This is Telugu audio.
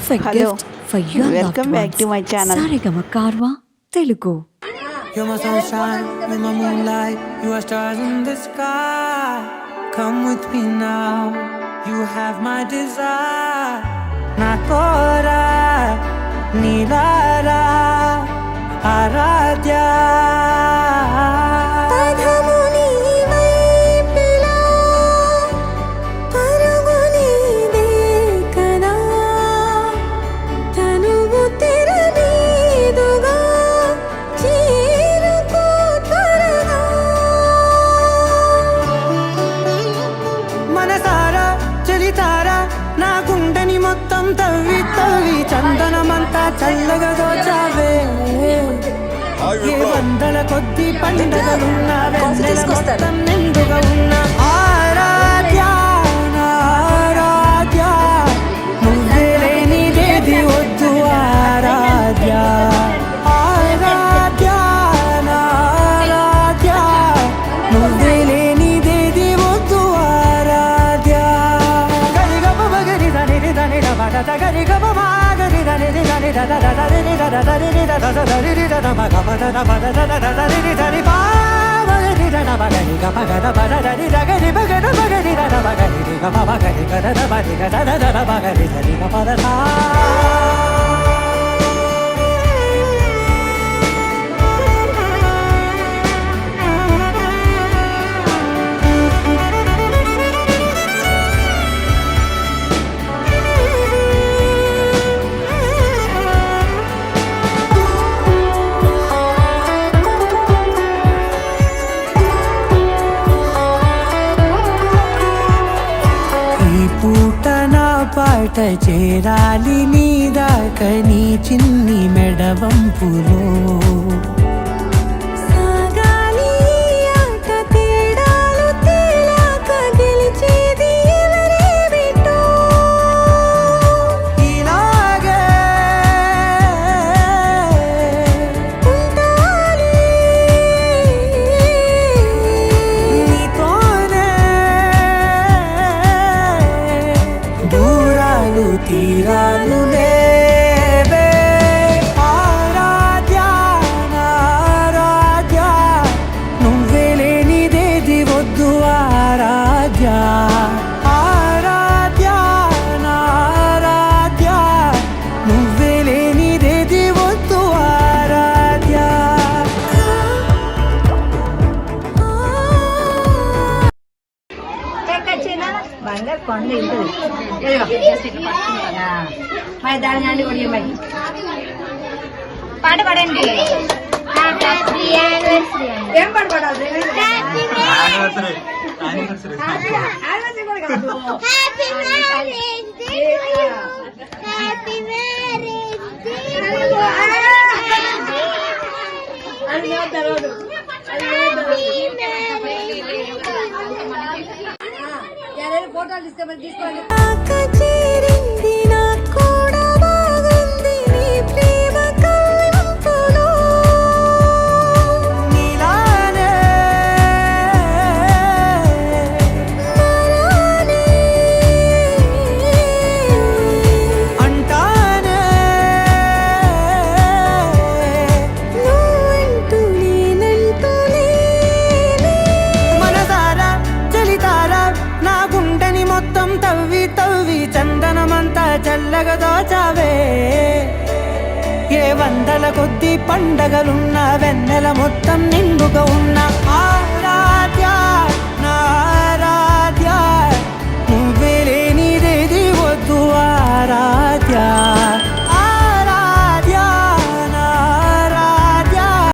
Perfect Hello. Gift for your Welcome back to my channel. Saregama Carvaan Telugu You're my sunshine, you're my moonlight, you are stars in the sky. Come with me now, you have my desire. Nakora, Nilara, Aradya. చలితారా నా గుండెని మొత్తం తవ్వి తవ్వి చందనమంతా చల్లగా దోచావే. ఏ వందల కొద్ది పండగలున్నా మొత్తం నిండుగా ఉన్న. దని డబడ గరి గమ మాగరి దని దని దద దద దని దద దని దద దద దని దద మగ మద ద మద దద దద దని దని బా మగరి దద మగరి గమ గద బద దని దగరి మగద మగరి దద మగరి గమ మగరి గద ద మగరి గద దద ద మగరి దని గమ ద సా ఈ పాట చేరాలి నీ దాక నీ చిన్ని మెడవంపులో. తీరాలు బంగారు కొండ ఇంటది మరి దాని నుండి కూడా మరి పాట పాడండి ఏం పాట పాడాలి ఫోటోలు తీసుకోమని తీసుకోండి గుండెని మొత్తం తవ్వి తవ్వి చందనమంతా చల్లగా దోచావే. ఏ వందల కొద్ది పండగలున్న వెన్నెల మొత్తం నిండుగా ఉన్న